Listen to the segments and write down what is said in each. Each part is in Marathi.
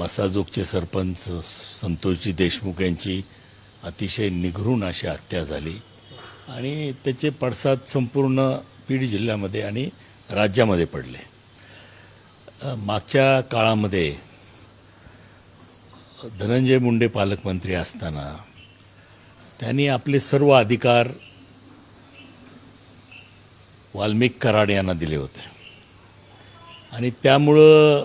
मसाजोगचे सरपंच संतोषजी देशमुख यांची अतिशय निघरून अशी हत्या झाली. आणि त्याचे पडसाद संपूर्ण बीड जिल्ह्यामध्ये आणि राज्यामध्ये पडले. मागच्या काळामध्ये धनंजय मुंडे पालकमंत्री असताना त्यांनी आपले सर्व अधिकार वाल्मिक कराड यांना दिले होते. आणि त्यामुळं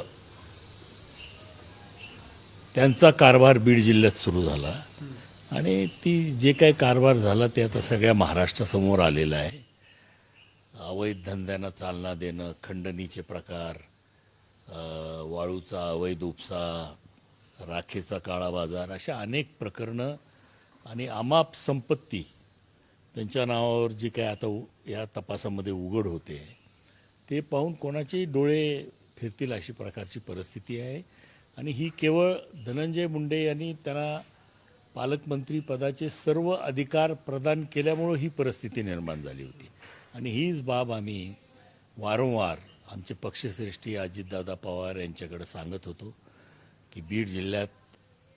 त्यांचा कारभार बीड जिल्ह्यात सुरू झाला. आणि ती जे काही कारभार झाला ते आता सगळ्या महाराष्ट्रासमोर आलेलं आहे. अवैध धंद्यांना चालना देणं खंडणीचे प्रकार वाळूचा अवैध उपसा राखेचा काळा बाजार अशा अनेक प्रकरणं आणि अमाप संपत्ती त्यांच्या नावावर जी काय आता उ- या तपासामध्ये उघड होते. ते पाहून कोणाचे डोळे फिरतील अशी प्रकारची परिस्थिती आहे. आणि ही केवळ धनंजय मुंडे यांनी त्यांना पालकमंत्री पदाचे सर्व अधिकार प्रदान केल्यामुळं ही परिस्थिती निर्माण झाली होती. आणि हीच बाब आम्ही वारंवार आमचे पक्षश्रेष्ठी अजितदादा पवार यांच्याकडे सांगत होतो की बीड जिल्ह्यात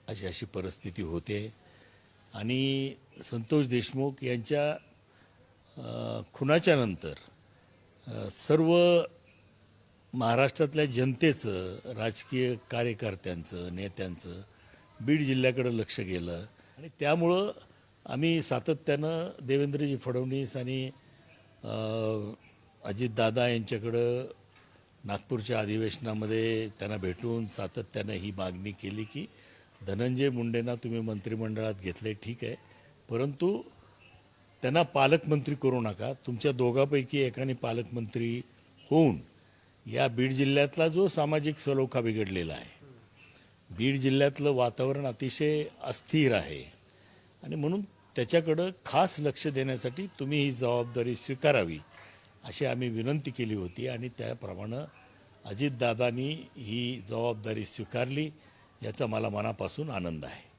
अशी अशी परिस्थिती होते. आणि संतोष देशमुख यांच्या खुनाच्यानंतर खुनाच्या नंतर सर्व महाराष्ट्रातल्या जनतेचं राजकीय कार्यकर्त्यांचं नेत्यांचं बीड जिल्ह्याकडं लक्ष गेलं. आणि त्यामुळं आम्ही सातत्यानं देवेंद्रजी फडणवीस आणि अजितदादा यांच्याकडं नागपूरच्या अधिवेशनामध्ये त्यांना भेटून सातत्यानं ही मागणी केली की धनंजय मुंडेंना तुम्ही मंत्रिमंडळात घेतले ठीक आहे. परंतु त्यांना पालकमंत्री करू नका. तुमच्या दोघांपैकी एकाने पालकमंत्री होऊन या बीड जिल्ह्यातला जो सामाजिक सलोखा बिघडलेला आहे बीड जिल्ह्यातलं वातावरण अतिशय अस्थिर आहे. आणि म्हणून त्याच्याकडं खास लक्ष देण्यासाठी तुम्ही ही जबाबदारी स्वीकारावी अशी आम्ही विनंती केली होती. आणि त्याप्रमाणे अजितदादांनी ही जबाबदारी स्वीकारली याचा मला मनापासून आनंद आहे.